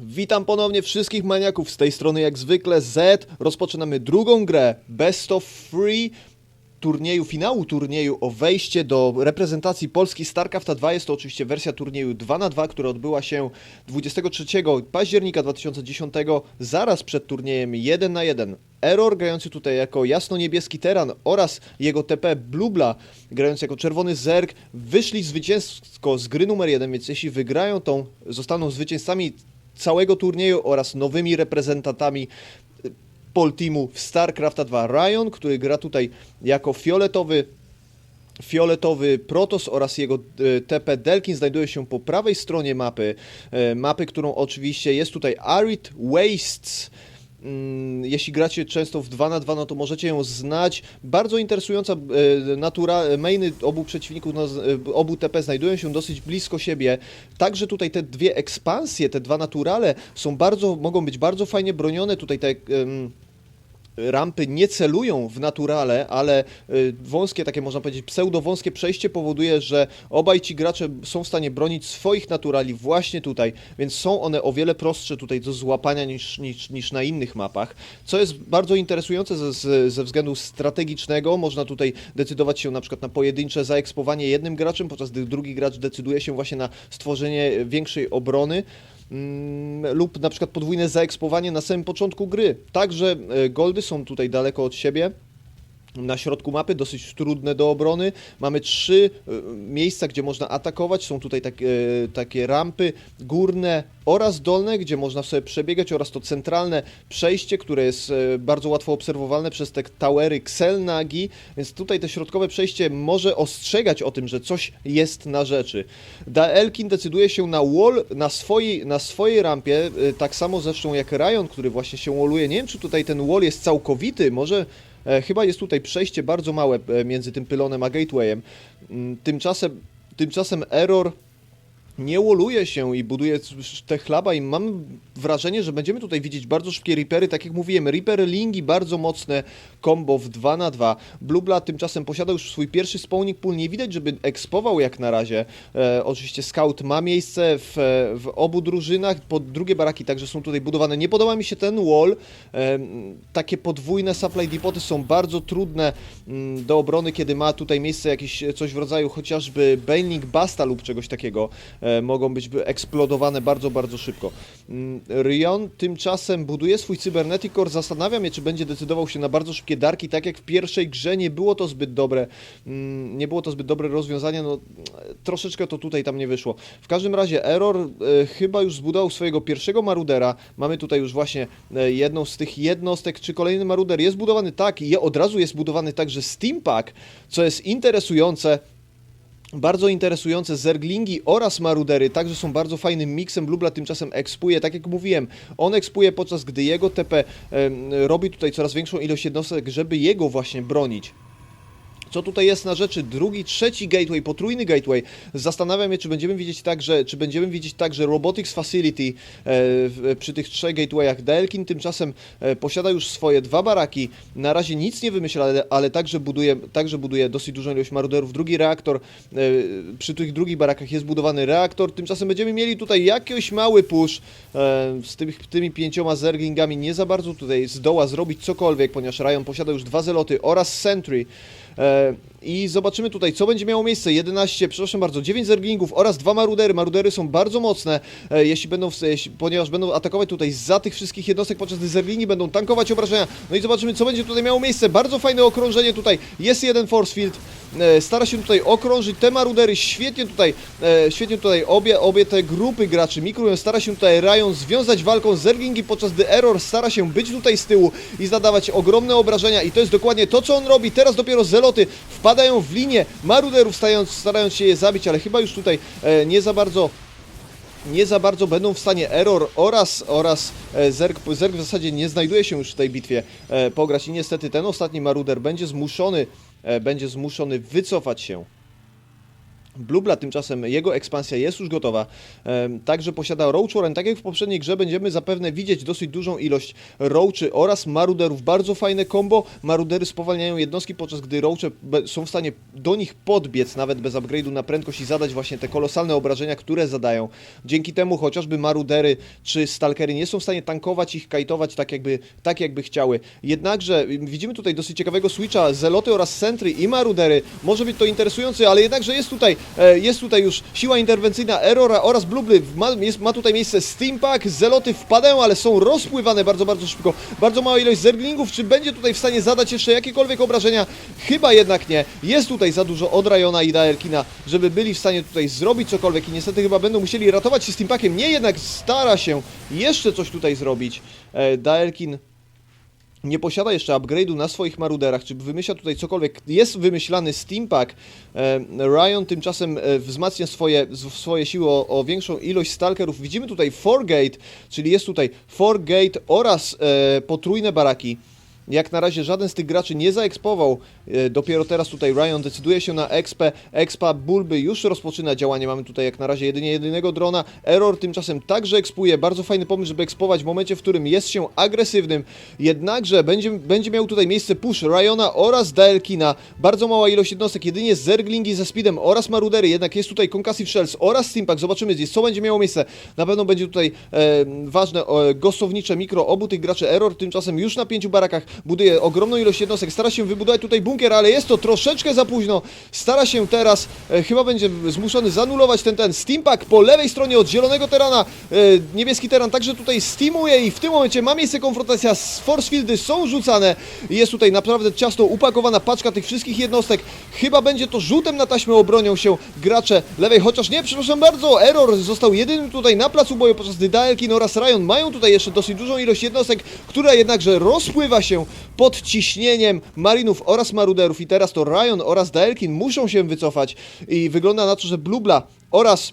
Witam ponownie wszystkich maniaków z tej strony jak zwykle Z. Rozpoczynamy drugą grę Best of Free turnieju, finału turnieju o wejście do reprezentacji Polski StarCrafta 2. Jest to oczywiście wersja turnieju 2 na 2 która odbyła się 23 października 2010, zaraz przed turniejem 1 na 1. Error grający tutaj jako jasno-niebieski teran oraz jego TP Blubla grający jako czerwony zerg wyszli zwycięsko z gry numer 1, więc jeśli wygrają tą, zostaną zwycięzcami całego turnieju oraz nowymi reprezentantami y, Pol Teamu w StarCrafta 2 Ryan, który gra tutaj jako fioletowy fioletowy Protoss oraz jego e, TP Delkin znajdują się po prawej stronie mapy. E, Mapy, którą oczywiście jest tutaj Arid Wastes. Mm, Jeśli gracie często w 2 na 2 no to możecie ją znać. Bardzo interesująca e, natura, mainy obu przeciwników, no, e, obu TP znajdują się dosyć blisko siebie. Także tutaj te dwie ekspansje, te dwa naturale są bardzo, mogą być bardzo fajnie bronione. Tutaj te em, rampy nie celują w naturale, ale y, wąskie, takie można powiedzieć pseudowąskie przejście powoduje, że obaj ci gracze są w stanie bronić swoich naturali właśnie tutaj, więc są one o wiele prostsze tutaj do złapania niż, niż, niż na innych mapach, co jest bardzo interesujące ze, ze, względu strategicznego, można tutaj decydować się na przykład na pojedyncze zaekspowanie jednym graczem, podczas gdy drugi gracz decyduje się właśnie na stworzenie większej obrony, lub na przykład podwójne zaekspowanie na samym początku gry. Także e, goldy są tutaj daleko od siebie. Na środku mapy, dosyć trudne do obrony. Mamy trzy e, miejsca, gdzie można atakować. Są tutaj takie, takie rampy górne oraz dolne, gdzie można sobie przebiegać, oraz to centralne przejście, które jest e, bardzo łatwo obserwowalne przez te towery Xelnagi. Więc tutaj to środkowe przejście może ostrzegać o tym, że coś jest na rzeczy. Daelkin decyduje się na wall na swojej, na swojej rampie, tak samo zresztą jak Ryan, który właśnie się walluje. Nie wiem, czy tutaj ten wall jest całkowity, może chyba jest tutaj przejście bardzo małe e, między tym pylonem a gatewayem. Mm, Tymczasem, tymczasem Error nie woluje się i buduje te chlaba i mam wrażenie, że będziemy tutaj widzieć bardzo szybkie Reapery, tak jak mówiłem, Reaper Lingi bardzo mocne combo w 2 na 2 Blubla tymczasem posiada już swój pierwszy spawning pool, nie widać, żeby ekspował jak na razie. E, oczywiście scout ma miejsce w, w obu drużynach, po drugie baraki także są tutaj budowane. Nie podoba mi się ten wall, e, takie podwójne supply depoty są bardzo trudne mm, do obrony, kiedy ma tutaj miejsce jakieś coś w rodzaju chociażby Baneling Basta lub czegoś takiego. E, mogą być by eksplodowane bardzo, bardzo szybko. Mm, Rion tymczasem buduje swój Cybernetic. Zastanawiam się, czy będzie decydował się na bardzo szybkie darki, tak jak w pierwszej grze nie było to zbyt dobre, mm, nie było to zbyt dobre rozwiązanie, no troszeczkę to tutaj tam nie wyszło. W każdym razie Error e, chyba już zbudował swojego pierwszego marudera. Mamy tutaj już właśnie e, jedną z tych jednostek. Czy kolejny maruder jest budowany? Tak, i od razu jest budowany także Steampack, co jest interesujące. Bardzo interesujące zerglingi oraz marudery także są bardzo fajnym miksem. Blubla tymczasem ekspuje, tak jak mówiłem, on ekspuje podczas gdy jego TP robi tutaj coraz większą ilość jednostek, żeby jego właśnie bronić. Co tutaj jest na rzeczy? Drugi, trzeci gateway, potrójny gateway. Zastanawiam się, czy będziemy widzieć także, czy będziemy widzieć także Robotics Facility e, w, przy tych trzech gatewayach. Delkin tymczasem e, posiada już swoje dwa baraki. Na razie nic nie wymyśla, ale, ale także, buduje, także buduje dosyć dużą ilość maruderów. Drugi reaktor, e, przy tych drugich barakach jest budowany reaktor. Tymczasem będziemy mieli tutaj jakiś mały push e, z tymi, tymi pięcioma zerglingami. Nie za bardzo tutaj zdoła zrobić cokolwiek, ponieważ Ryan posiada już dwa zeloty oraz Sentry. E, I zobaczymy tutaj, co będzie miało miejsce. 11, przepraszam bardzo, 9 zerglingów oraz dwa marudery. Marudery są bardzo mocne, e, jeśli będą, ponieważ będą atakować tutaj za tych wszystkich jednostek, podczas gdy zerglingi będą tankować obrażenia. No i zobaczymy, co będzie tutaj miało miejsce. Bardzo fajne okrążenie tutaj. Jest jeden force field. E, Stara się tutaj okrążyć te marudery. Świetnie tutaj, e, świetnie tutaj obie, obie te grupy graczy mikrują. Stara się tutaj Ryan związać walką z zerglingi, podczas gdy Error stara się być tutaj z tyłu i zadawać ogromne obrażenia. I to jest dokładnie to, co on robi. Teraz dopiero zeloty wpadają w linię maruderów, stając, starając się je zabić, ale chyba już tutaj e, nie za bardzo nie za bardzo będą w stanie Error oraz, oraz e, Zerg, Zerg w zasadzie nie znajduje się już w tej bitwie e, pograć i niestety ten ostatni Maruder będzie zmuszony, e, będzie zmuszony wycofać się. Blubla tymczasem jego ekspansja jest już gotowa. Także posiada Roach Warren. Tak jak w poprzedniej grze będziemy zapewne widzieć dosyć dużą ilość Roachy oraz Maruderów. Bardzo fajne combo. Marudery spowalniają jednostki, podczas gdy Roache są w stanie do nich podbiec nawet bez upgrade'u na prędkość i zadać właśnie te kolosalne obrażenia, które zadają. Dzięki temu chociażby Marudery czy Stalkery nie są w stanie tankować ich, kajtować tak jakby, tak jakby chciały. Jednakże widzimy tutaj dosyć ciekawego switcha. Zeloty oraz Sentry i Marudery. Może być to interesujące, ale jednakże jest tutaj, jest tutaj już siła interwencyjna Erora oraz Blubly. Ma, jest, ma tutaj miejsce Steampack. Zeloty wpadają, ale są rozpływane bardzo, bardzo szybko. Bardzo mała ilość zerglingów. Czy będzie tutaj w stanie zadać jeszcze jakiekolwiek obrażenia? Chyba jednak nie. Jest tutaj za dużo od Rajona i Daelkina, żeby byli w stanie tutaj zrobić cokolwiek i niestety chyba będą musieli ratować się Steampackiem. Nie, jednak stara się jeszcze coś tutaj zrobić. E, Daelkin nie posiada jeszcze upgrade'u na swoich maruderach, czy wymyśla tutaj cokolwiek. Jest wymyślany Steampack. E, Ryan tymczasem e, wzmacnia swoje, swoje siły o, o większą ilość stalkerów. Widzimy tutaj Forgate, czyli jest tutaj Forgate oraz e, potrójne baraki. Jak na razie żaden z tych graczy nie zaekspował. E, Dopiero teraz tutaj Ryan decyduje się na expę. Expa Bulby już rozpoczyna działanie. Mamy tutaj jak na razie jedynie jedynego drona. Error tymczasem także ekspuje. Bardzo fajny pomysł, żeby ekspować w momencie, w którym jest się agresywnym. Jednakże będzie, będzie miał tutaj miejsce push Ryana oraz Daelkina. Bardzo mała ilość jednostek, jedynie Zerglingi ze speedem oraz Marudery. Jednak jest tutaj Concussive Shells oraz Steampack. Zobaczymy, gdzieś, co będzie miało miejsce. Na pewno będzie tutaj e, ważne e, gostownicze mikro obu tych graczy. Error tymczasem już na pięciu barakach buduje ogromną ilość jednostek. Stara się wybudować tutaj bunkier, ale jest to troszeczkę za późno. Stara się teraz, e, chyba będzie zmuszony zanulować ten ten Steampack po lewej stronie od zielonego terana. E, niebieski teran także tutaj steamuje i w tym momencie ma miejsce konfrontacja z Forcefieldy są rzucane. Jest tutaj naprawdę ciasto upakowana paczka tych wszystkich jednostek. Chyba będzie to rzutem na taśmę obronią się gracze lewej, chociaż nie, przepraszam bardzo, Error został jedynym tutaj na placu boju, podczas gdy Daelkin oraz Ryan mają tutaj jeszcze dosyć dużą ilość jednostek, która jednakże rozpływa się pod ciśnieniem Marinów oraz Maruderów. I teraz to Ryan oraz Daelkin muszą się wycofać. I wygląda na to, że Blubla oraz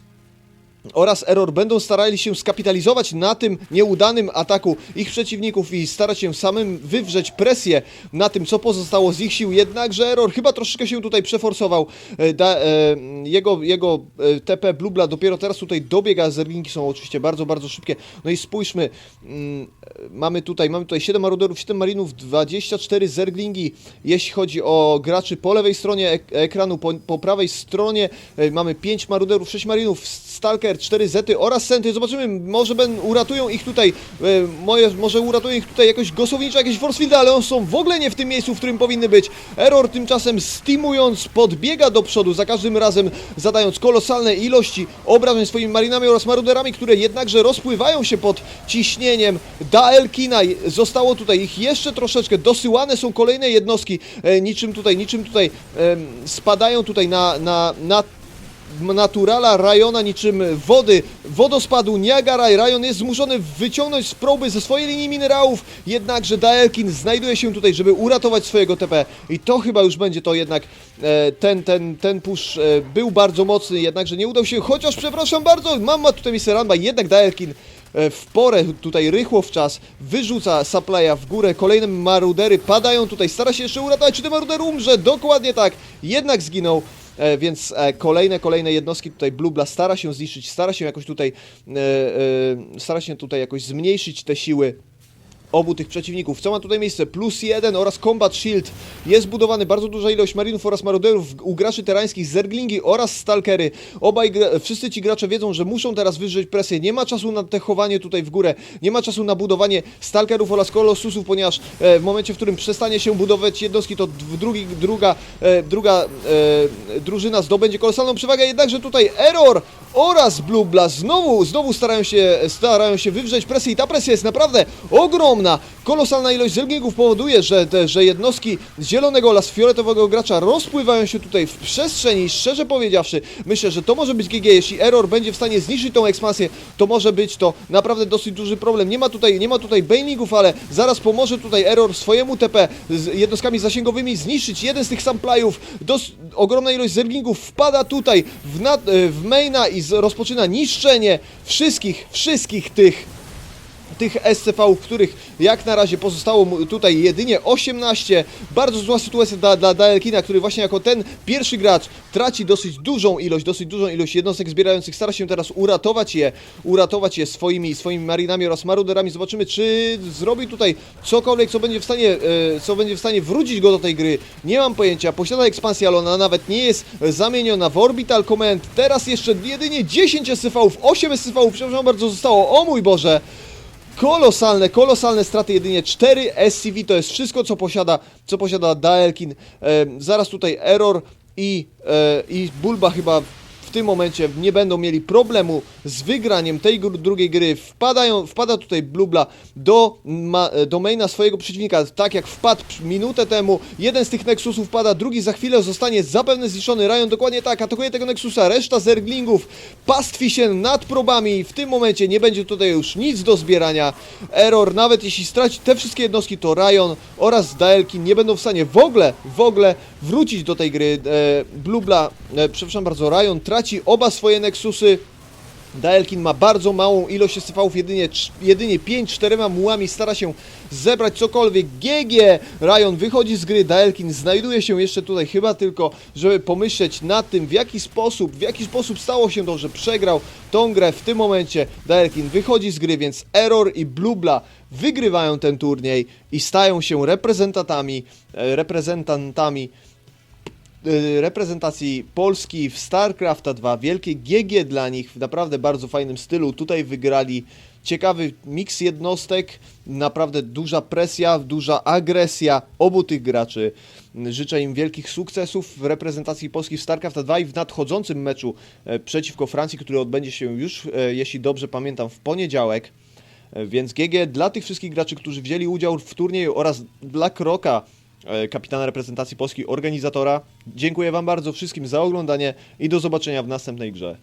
oraz Error będą starali się skapitalizować na tym nieudanym ataku ich przeciwników i starać się samym wywrzeć presję na tym, co pozostało z ich sił. Jednakże Error chyba troszeczkę się tutaj przeforsował. E, Da, e, jego jego e, TP Blubla dopiero teraz tutaj dobiega. Zerlinki są oczywiście bardzo, bardzo szybkie. No i spójrzmy, mm, mamy tutaj mamy tutaj 7 maruderów, 7 marinów, 24 zerglingi. Jeśli chodzi o graczy po lewej stronie ek ekranu, po, po prawej stronie e, mamy 5 maruderów, 6 marinów, Stalker, 4 zety oraz senty. Zobaczymy, może ben, uratują ich tutaj, e, moje, może uratują ich tutaj jakoś gosowniczo, jakieś forcefieldy, ale one są w ogóle nie w tym miejscu, w którym powinny być. Error tymczasem steamując podbiega do przodu, za każdym razem zadając kolosalne ilości obrażeń swoimi marinami oraz maruderami, które jednakże rozpływają się pod ciśnieniem Daelkina. Zostało tutaj ich jeszcze troszeczkę, dosyłane są kolejne jednostki, e, niczym tutaj, niczym tutaj em, spadają tutaj na, na, na naturala Rajona niczym wody, wodospadu Niagara Rajon jest zmuszony wyciągnąć z proby ze swojej linii minerałów, jednakże Daelkin znajduje się tutaj, żeby uratować swojego TP i to chyba już będzie to jednak e, ten, ten, ten push e, był bardzo mocny, jednakże nie udał się, chociaż przepraszam bardzo, mam ma tutaj miejsce jednak Daelkin e, w porę, tutaj rychło w czas, wyrzuca supplya w górę, kolejne marudery padają tutaj, stara się jeszcze uratować, czy ten maruder umrze? Dokładnie tak, jednak zginął. E, więc e, kolejne, kolejne jednostki tutaj Blubla stara się zniszczyć, stara się jakoś tutaj, e, stara się tutaj jakoś zmniejszyć te siły obu tych przeciwników. Co ma tutaj miejsce? Plus jeden oraz Combat Shield. Jest budowany bardzo duża ilość marinów oraz maruderów u graczy terańskich, zerglingi oraz stalkery. Obaj, wszyscy ci gracze wiedzą, że muszą teraz wyżyć presję. Nie ma czasu na techowanie tutaj w górę. Nie ma czasu na budowanie stalkerów oraz kolosusów, ponieważ e, w momencie, w którym przestanie się budować jednostki, to drugi, druga, e, druga e, drużyna zdobędzie kolosalną przewagę. Jednakże tutaj Error oraz Blubla znowu, znowu starają się, starają się wywrzeć presję i ta presja jest naprawdę ogromna. Kolosalna ilość zelgingów powoduje, że, te, że jednostki zielonego oraz fioletowego gracza rozpływają się tutaj w przestrzeni. Szczerze powiedziawszy, myślę, że to może być GG. Jeśli Error będzie w stanie zniszczyć tą ekspansję, to może być to naprawdę dosyć duży problem. Nie ma tutaj, nie ma tutaj banelingów, ale zaraz pomoże tutaj Error swojemu TP z jednostkami zasięgowymi zniszczyć jeden z tych samplajów. Dos ogromna ilość zerglingów wpada tutaj w, nad- w maina i rozpoczyna niszczenie wszystkich, wszystkich tych tych SCV, których jak na razie pozostało tutaj jedynie 18. Bardzo zła sytuacja dla, dla Daelkina, który właśnie jako ten pierwszy gracz traci dosyć dużą ilość, dosyć dużą ilość jednostek zbierających, stara się teraz uratować je, uratować je swoimi, swoimi marinami oraz maruderami. Zobaczymy, czy zrobi tutaj cokolwiek, co będzie w stanie, e, co będzie w stanie wrócić go do tej gry. Nie mam pojęcia, posiada ekspansję, ale ona nawet nie jest zamieniona w Orbital Command. Teraz jeszcze jedynie 10 SCV-ów, 8 SCV-ów, przepraszam bardzo, zostało. O mój Boże! Kolosalne, kolosalne straty, jedynie 4 SCV to jest wszystko, co posiada, co posiada Daelkin. E, zaraz tutaj Error i, e, i Bulba chyba tym momencie nie będą mieli problemu z wygraniem tej drugiej gry. Wpadają, wpada tutaj Blubla do ma, domaina swojego przeciwnika, tak jak wpadł minutę temu. Jeden z tych Nexusów pada, drugi za chwilę zostanie zapewne zniszczony. Ryan dokładnie tak, atakuje tego Nexusa, reszta zerglingów pastwi się nad probami. W tym momencie nie będzie tutaj już nic do zbierania. Error, nawet jeśli straci te wszystkie jednostki, to Ryan oraz Daelkin nie będą w stanie w ogóle, w ogóle wrócić do tej gry. E, Blubla, e, przepraszam bardzo, Ryan traci oba swoje Nexusy. Daelkin ma bardzo małą ilość SCV-ów, jedynie, jedynie 5-4 mułami stara się zebrać cokolwiek. GG! Ryan wychodzi z gry, Daelkin znajduje się jeszcze tutaj chyba tylko, żeby pomyśleć nad tym, w jaki sposób, w jaki sposób stało się to, że przegrał tą grę w tym momencie. Daelkin wychodzi z gry, więc Error i Blubla wygrywają ten turniej i stają się reprezentantami, e, reprezentantami y, reprezentacji Polski w StarCrafta 2. Wielkie GG dla nich w naprawdę bardzo fajnym stylu. Tutaj wygrali ciekawy miks jednostek, naprawdę duża presja, duża agresja obu tych graczy. Życzę im wielkich sukcesów w reprezentacji Polski w StarCrafta 2 i w nadchodzącym meczu e, przeciwko Francji, który odbędzie się już, e, jeśli dobrze pamiętam, w poniedziałek. E, Więc GG dla tych wszystkich graczy, którzy wzięli udział w turnieju oraz dla Kroka, kapitana reprezentacji Polski, organizatora. Dziękuję Wam bardzo wszystkim za oglądanie i do zobaczenia w następnej grze.